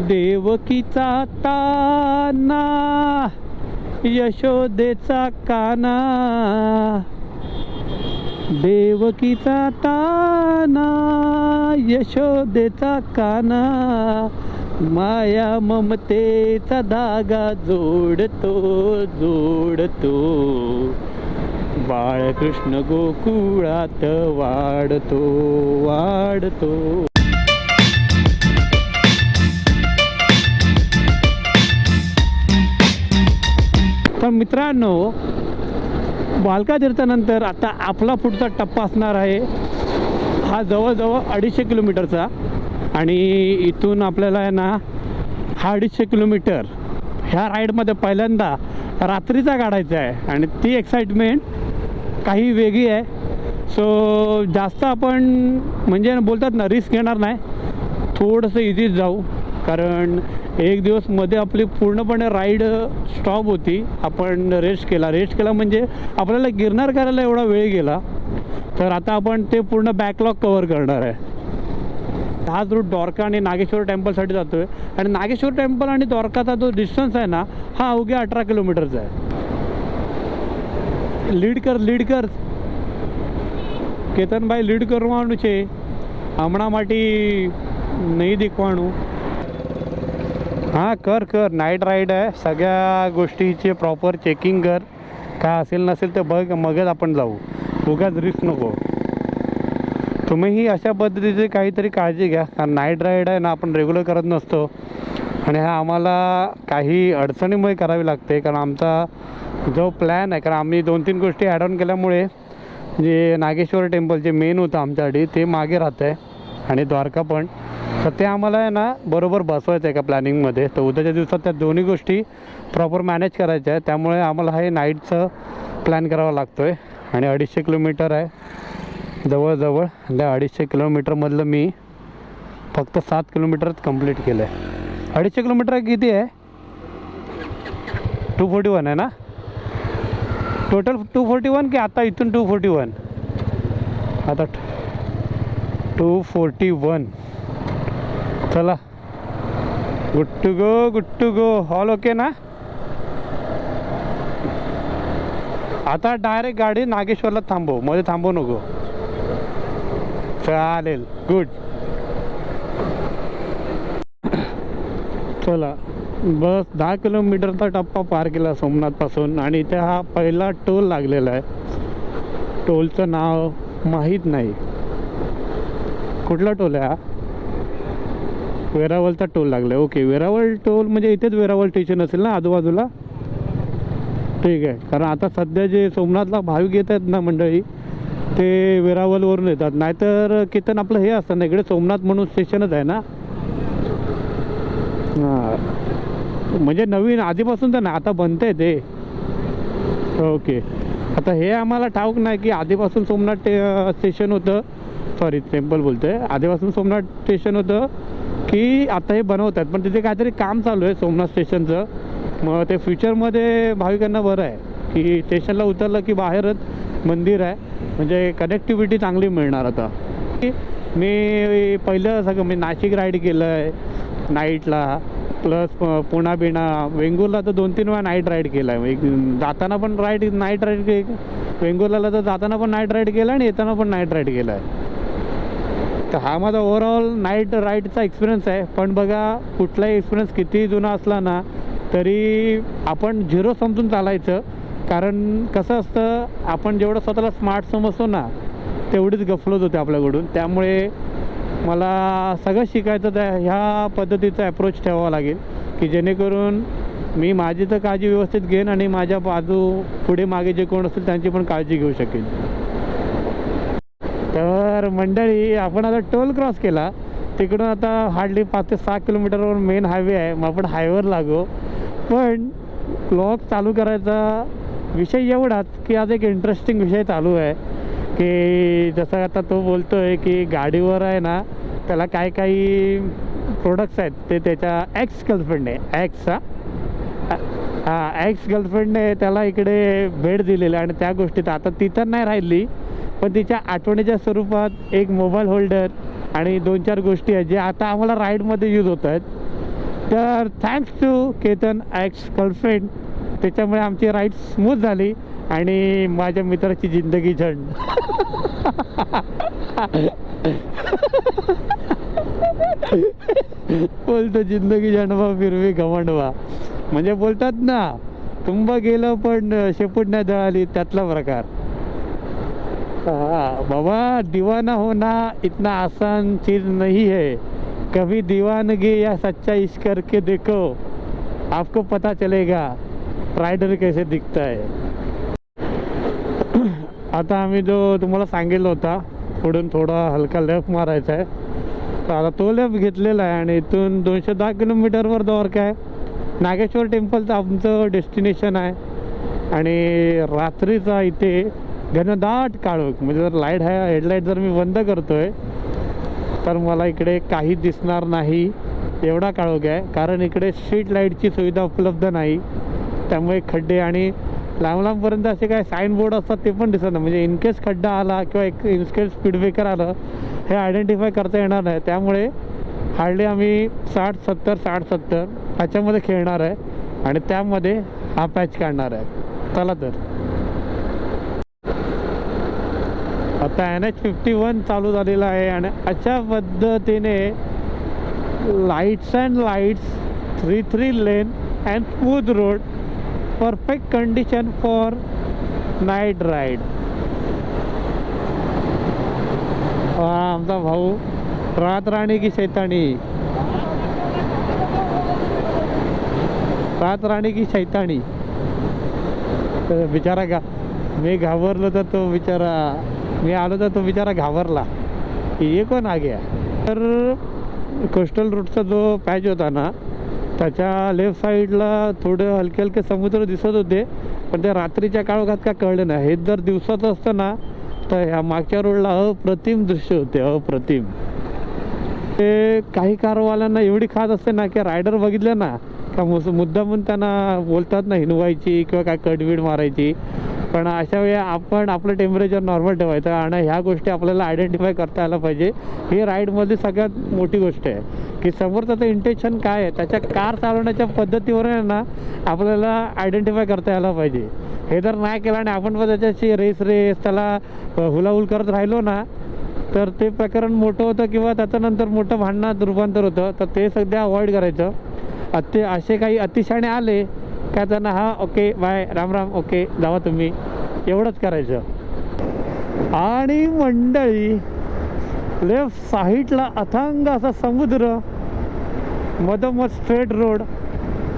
देवकीचा ताना यशोदेचा काना. देवकीचा ताना यशोदेचा काना. माया ममतेचा धागा जोडतो जोडतो. बाळकृष्ण गोकुळात वाढतो वाढतो. मित्रांनो बालका तीर्थानंतर आता आपला पुढचा टप्पा असणार आहे. हा जवळजवळ अडीचशे किलोमीटरचा. आणि इथून आपल्याला आहे ना हा अडीचशे किलोमीटर. ह्या राईडमध्ये पहिल्यांदा रात्रीचा काढायचा आहे. आणि ती एक्साइटमेंट काही वेगळी आहे. सो जास्त आपण म्हणजे बोलतात ना रिस्क घेणार नाही. थोडंसं इझीच जाऊ. कारण एक दिवस मध्ये आपली पूर्णपणे राईड स्टॉप होती आपण रेस्ट केला रेस्ट केला म्हणजे आपल्याला गिरनार करायला एवढा वेळ गेला तर आता आपण ते पूर्ण बॅकलॉग कवर करणार आहे हाच रूट द्वारका आणि नागेश्वर टेम्पलसाठी जातो आहे आणि नागेश्वर टेम्पल आणि द्वारकाचा जो डिस्टन्स आहे ना हा अवघ्या अठरा किलोमीटरचा आहे લીડ કર લીડ કર કેતનભાઈ લીડ કરવાનું છે હમણાં માટે નહીં દેખવાનું हां कर कर. नाईट राईड आहे. सगळ्या गोष्टीचे प्रॉपर चेकिंग कर. काय असेल नसेल तर बघ. मगच आपण जाऊ. उगाच रिस्क नको. तुम्हीही अशा पद्धतीची काहीतरी काळजी घ्या. कारण नाईट राईड आहे ना आपण रेग्युलर करत नसतो. आणि हा आम्हाला काही अडचणीमुळे करावी लागते. कारण आमचा जो प्लॅन आहे कारण आम्ही दोन तीन गोष्टी ॲड ऑन केल्यामुळे जे नागेश्वर टेम्पल जे मेन होतं आमच्यासाठी ते मागे राहतं आहे आणि द्वारका पण. तर ते आम्हाला आहे ना बरोबर बसवायचं आहे का प्लॅनिंगमध्ये तर उद्याच्या दिवसात त्या दोन्ही गोष्टी प्रॉपर मॅनेज करायच्या आहे. त्यामुळे आम्हाला हे नाईटचं प्लॅन करावा लागतो आहे आणि अडीचशे किलोमीटर आहे. जवळजवळ त्या अडीचशे किलोमीटरमधलं मी फक्त सात किलोमीटरच कंप्लीट केलं आहे अडीचशे किलोमीटर किती आहे? टू फोर्टी वन आहे ना? टोटल टू फोर्टी वन की आता इथून टू फोर्टी वन आता टू फोर्टी वन चला. Good to go good to go. Hall okay ना? आता डायरेक्ट गाडी नागेश्वरला थांबव. मध्ये थांबवू नको. चालेल. गुड चला. बस दहा किलोमीटरचा टप्पा पार केला सोमनाथपासून आणि इथे हा पहिला टोल लागलेला आहे. टोलचं नाव माहीत नाही. कुठला टोल आहे हा? वेरावलचा टोल लागला आहे ओके वेरावल टोल म्हणजे इथेच वेरावल स्टेशन असेल ना आजूबाजूला? ठीक आहे. कारण आता सध्या जे सोमनाथला भाविक येत आहेत ना मंडळी ते वेरावलवरून येतात. नाहीतर कीर्तन आपलं हे असतं ना इकडे सोमनाथ म्हणून स्टेशनच आहे ना? हां. म्हणजे नवीन आधीपासून तर ना आता बनतंय ते. ओके आता हे आम्हाला ठाऊक नाही की आधीपासून सोमनाथ टे स्टेशन होतं. सॉरी टेम्पल बोलतोय. आहे आधीपासून सोमनाथ स्टेशन होतं. की आता हे बनवत आहेत पण तिथे काहीतरी काम चालू आहे सोमनाथ स्टेशनचं. मग ते फ्युचरमध्ये भाविकांना बरं आहे की स्टेशनला उतरलं की बाहेरच मंदिर आहे म्हणजे कनेक्टिव्हिटी चांगली मिळणार आता. मी पहिलं सगळं मी नाशिक राईड केलं आहे नाईटला प्लस पुणा बिणा वेंगुर्ला तर दोन तीन वेळा नाईट राईड केला आहे एक जाताना पण राईड नाईट राईड के तर जाताना पण नाईट राईड केला आणि येताना पण नाईट राईड केला आहे तर हा माझा ओव्हरऑल नाईट राईडचा एक्सपिरियन्स आहे. पण बघा कुठलाही एक्सपिरियन्स किती जुना असला ना तरी आपण झिरो समजून चालायचं. कारण कसं असतं आपण जेवढं स्वतःला स्मार्ट समजतो ना तेवढीच गफलत होते आपल्याकडून. त्यामुळे मला सगळं शिकायचं त्या ह्या पद्धतीचा अप्रोच ठेवावा लागेल. की जेणेकरून मी माझी तर काळजी व्यवस्थित घेईन आणि माझ्या बाजू पुढे मागे जे कोण असतील त्यांची पण काळजी घेऊ शकेन. तर मंडळी आपण आता टोल क्रॉस केला. तिकडून आता हार्डली पाच ते सहा किलोमीटरवर मेन हायवे आहे. मग आपण हायवेवर लागो. पण ब्लॉग चालू करायचा विषय एवढाच की आज एक इंटरेस्टिंग विषय चालू आहे. की जसं आता तो बोलतो आहे की गाडीवर आहे ना त्याला काय काही प्रोडक्ट्स आहेत ते त्याच्या एक्स गर्लफ्रेंडने एक्स हा? हां एक्स गर्लफ्रेंडने त्याला इकडे भेट दिलेली आणि त्या गोष्टीत आता ती तर नाही राहिली. पण तिच्या आठवणीच्या स्वरूपात एक मोबाईल होल्डर आणि दोन चार गोष्टी आहेत जे आता आम्हाला राईडमध्ये यूज होत आहेत. तर thanks to Ketan ex girlfriend त्याच्यामुळे आमची राईड स्मूथ झाली आणि माझ्या मित्राची जिंदगी झंड बोलतो जिंदगी झंडवा फिरवी घमंडवा. म्हणजे बोलतात ना तुंब गेलं पण शेपूट नाही दळाली त्यातला प्रकार. बाबा दीवाना होना इतना आसान चीज नहीं है. कभी दीवानगी या सच्चा इश्क करके देखो आपको पता चलेगा रायडर कैसे दिखता है. आता आम्ही जो तुम्हाला सांगितलं होता पुढून थोडा हलका लेफ्ट मारायचा आहे. तर आता तो लेफ्ट घेतलेला आहे आणि इथून दोनशे दहा किलोमीटरवर द्वारका आहे. नागेश्वर टेम्पलचं आमचं डेस्टिनेशन आहे. आणि रात्रीचा इथे घनदाट काळोख. म्हणजे जर लाइट आहे हेडलाईट जर मी बंद करतोय तर मला इकडे काही दिसणार नाही. एवढा काळोख आहे. कारण इकडे स्ट्रीट लाईटची सुविधा उपलब्ध नाही. त्यामुळे खड्डे आणि लांब लांबपर्यंत असे काय साईनबोर्ड असतात ते पण दिसत नाही. म्हणजे इनकेस खड्डा आला किंवा एक इनकेस स्पीड ब्रेकर आलं हे आयडेंटिफाय करता येणार नाही. त्यामुळे हार्डली आम्ही साठ सत्तर साठ सत्तर ह्याच्यामध्ये खेळणार आहे आणि त्यामध्ये हा पॅच काढणार आहे. चला तर. आता एन एच फिफ्टी वन चालू झालेला आहे आणि अशा पद्धतीने lights and lights three three lane and smooth road perfect condition for night ride हा आमचा भाऊ रात राणी की शैतानी? रात राणी की शैतानी? तर बिचारा गा मी घाबरलो तर तो बिचारा मी आलो तर तो बिचारा घाबरला. की ये कोण आ गया तर कोस्टल रूटचा जो पॅच होता ना त्याच्या लेफ्ट साईडला थोडं हलके हलके समुद्र दिसत होते पण ते रात्रीच्या काळोखात का कळलं नाही. हे जर दिवसाचं असतं ना तर ह्या मागच्या रोडला अप्रतिम दृश्य होते अप्रतिम. ते काही कारवाल्यांना एवढी खात असते ना की रायडर बघितलं ना का मुस म्हणून त्यांना बोलतात ना हिनवायची किंवा काय कडवीड मारायची. पण अशा वेळी आपण आपलं टेम्परेचर नॉर्मल ठेवायचं आणि ह्या गोष्टी आपल्याला आयडेंटिफाय करता आल्या पाहिजे. ही राईडमध्ये सगळ्यात मोठी गोष्ट आहे. की समोरचं इंटेन्शन काय आहे? त्याच्या कार चालवण्याच्या पद्धतीवर आहे ना आपल्याला आयडेंटिफाय करता यायला पाहिजे. हे जर नाही केलं आणि आपण पण त्याच्याशी रेस रेस त्याला हुलाहुल करत राहिलो ना तर ते प्रकरण मोठं होतं किंवा त्याच्यानंतर मोठं भांडणात रूपांतर होतं. तर ते सध्या अवॉइड करायचं. अति असे काही अतिशाणे आले काय त्यांना हा okay bye Ram Ram okay जावा तुम्ही. एवढंच करायचं. आणि मंडळी लेफ्ट साईडला अथांग असा समुद्र मधोमध स्ट्रेट रोड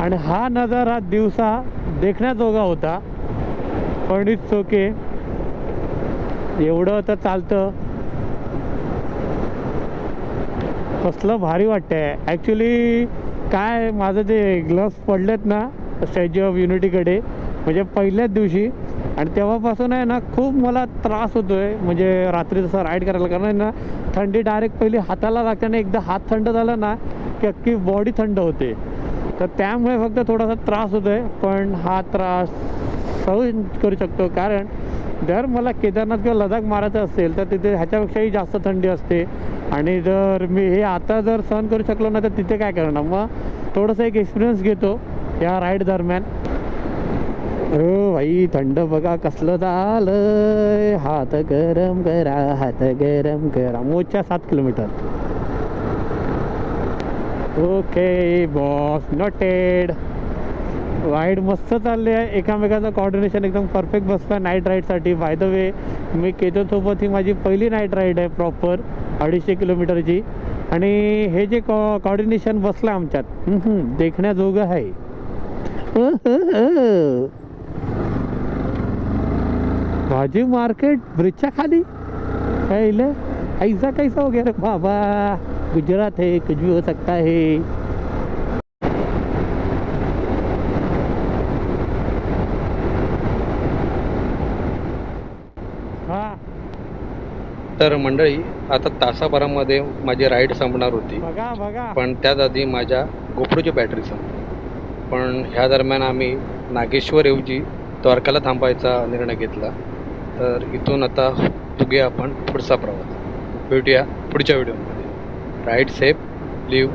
आणि हा नजारा दिवसा देखण्याजोगा होता. पण इट्स ओके एवढं तर चालतं. कसलं भारी वाटतंय. ॲक्च्युली काय माझं ते ग्लव्स पडलेत ना स्टॅच्यू ऑफ युनिटीकडे म्हणजे पहिल्याच दिवशी. आणि तेव्हापासून आहे ना खूप मला त्रास होतो आहे म्हणजे रात्री जसं राईड करायला कारण ना थंडी डायरेक्ट पहिली हाताला लागते आणि एकदा हात थंड झाला ना की अख्खी बॉडी थंड होते. तर त्यामुळे फक्त थोडासा त्रास होतो आहे पण हा त्रास सहन करू शकतो. कारण जर मला केदारनाथ किंवा लडाख मारायचं असेल तर तिथे ह्याच्यापेक्षाही जास्त थंडी असते. आणि जर मी हे आता जर सहन करू शकलो ना तर तिथे काय करणार? मग थोडंसं एक एक्सपिरियन्स घेतो. या राईड दरम्यान. हो भाई थंड बघा कसलं झालंय. हात गरम करा हात गरम करा. मोजच्या सात kilometre. Okay boss noted. Ride मस्त चालली आहे. एकामेकाचं कॉर्डिनेशन एकदम परफेक्ट बसलं नाईट राईडसाठी बाय द वे मी केतनसोबत ही माझी पहिली नाईट राईड आहे प्रॉपर अडीचशे किलोमीटरची. आणि हे जे कॉ कॉर्डिनेशन बसलं आमच्यात देखण्याजोगं आहे. भाजी मार्केट ब्रिजच्या खाली. काय? ऐसा कैसा हो गया रे बाबा? गुजरात है कुछ भी हो सकता है. हा. तर मंडळी आता तासाभरामध्ये माझी राईड संपणार होती. बघा बघा. पण त्यात आधी माझ्या गोप्रोची बॅटरी संपली. पण ह्या दरम्यान आम्ही नागेश्वरऐवजी द्वारकाला थांबायचा निर्णय घेतला. तर इथून आता बघूया आपण पुढचा प्रवास. भेटूया पुढच्या व्हिडिओमध्ये. Ride safe leave